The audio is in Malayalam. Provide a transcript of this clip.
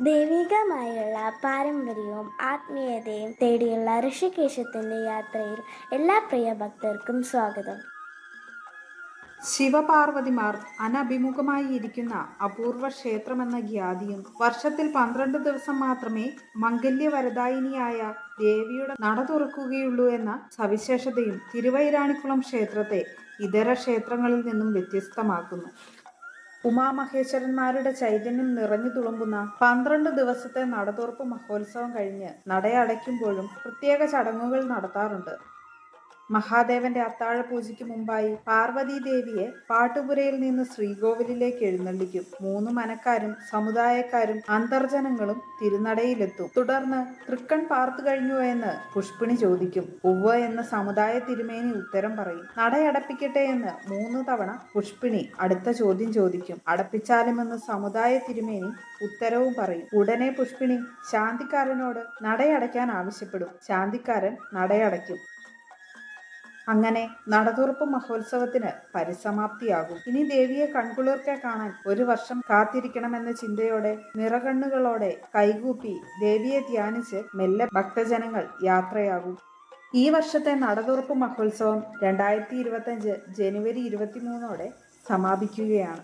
ദൈവികമായുള്ള പാരമ്പര്യവും ആത്മീയതയും തേടിയുള്ള ഋഷികേശത്തിന്റെ യാത്രയിൽ എല്ലാ പ്രിയ ഭക്തർക്കും സ്വാഗതം. ശിവപാർവതിമാർ അനഭിമുഖമായി ഇരിക്കുന്ന അപൂർവ ക്ഷേത്രമെന്ന ഖ്യാതിയും വർഷത്തിൽ പന്ത്രണ്ട് ദിവസം മാത്രമേ മംഗല്യവരദായിനിയായ ദേവിയുടെ നട തുറക്കുകയുള്ളൂ എന്ന സവിശേഷതയും തിരുവൈരാണിക്കുളം ക്ഷേത്രത്തെ ഇതര ക്ഷേത്രങ്ങളിൽ നിന്നും വ്യത്യസ്തമാക്കുന്നു. ഉമാമഹേശ്വരന്മാരുടെ ചൈതന്യം നിറഞ്ഞു തുളുമ്പുന്ന പന്ത്രണ്ട് ദിവസത്തെ നടതുറപ്പ് മഹോത്സവം കഴിഞ്ഞ് നടയടയ്ക്കുമ്പോഴും പ്രത്യേക ചടങ്ങുകൾ നടത്താറുണ്ട്. മഹാദേവന്റെ അത്താഴ പൂജയ്ക്ക് മുമ്പായി പാർവതി ദേവിയെ പാട്ടുപുരയിൽ നിന്ന് ശ്രീകോവിലിലേക്ക് എഴുന്നള്ളിക്കും. മൂന്ന് മനക്കാരും സമുദായക്കാരും അന്തർജനങ്ങളും തിരുനടയിലെത്തും. തുടർന്ന് തൃക്കൺ പാർത്തു കഴിഞ്ഞു എന്ന് പുഷ്പിണി ചോദിക്കും. ഉവ്വ എന്ന സമുദായ തിരുമേനി ഉത്തരം പറയും. നടയടപ്പിക്കട്ടെ എന്ന് മൂന്ന് തവണ പുഷ്പിണി അടുത്ത ചോദ്യം ചോദിക്കും. അടപ്പിച്ചാലുമെന്ന് സമുദായ തിരുമേനി ഉത്തരവും പറയും. ഉടനെ പുഷ്പിണി ശാന്തിക്കാരനോട് നടയടയ്ക്കാൻ ആവശ്യപ്പെടും. ശാന്തിക്കാരൻ നടയടയ്ക്കും. അങ്ങനെ നടതുറപ്പ് മഹോത്സവത്തിന് പരിസമാപ്തിയാകും. ഇനി ദേവിയെ കൺകുളിർക്കെ കാണാൻ ഒരു വർഷം കാത്തിരിക്കണമെന്ന ചിന്തയോടെ നിറകണ്ണുകളോടെ കൈകൂപ്പി ദേവിയെ ധ്യാനിച്ച് മെല്ലെ ഭക്തജനങ്ങൾ യാത്രയാകും. ഈ വർഷത്തെ നടതുറപ്പ് മഹോത്സവം രണ്ടായിരത്തി ഇരുപത്തഞ്ച് ജനുവരി ഇരുപത്തിമൂന്നോടെ സമാപിക്കുകയാണ്.